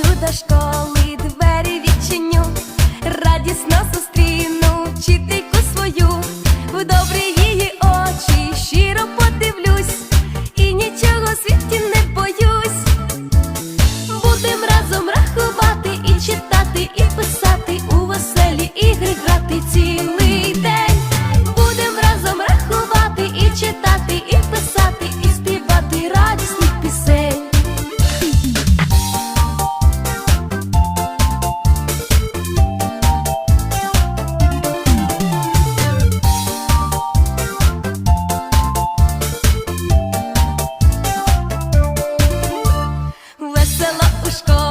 прийду до школи, двері відчиню, радісно зустріну busco.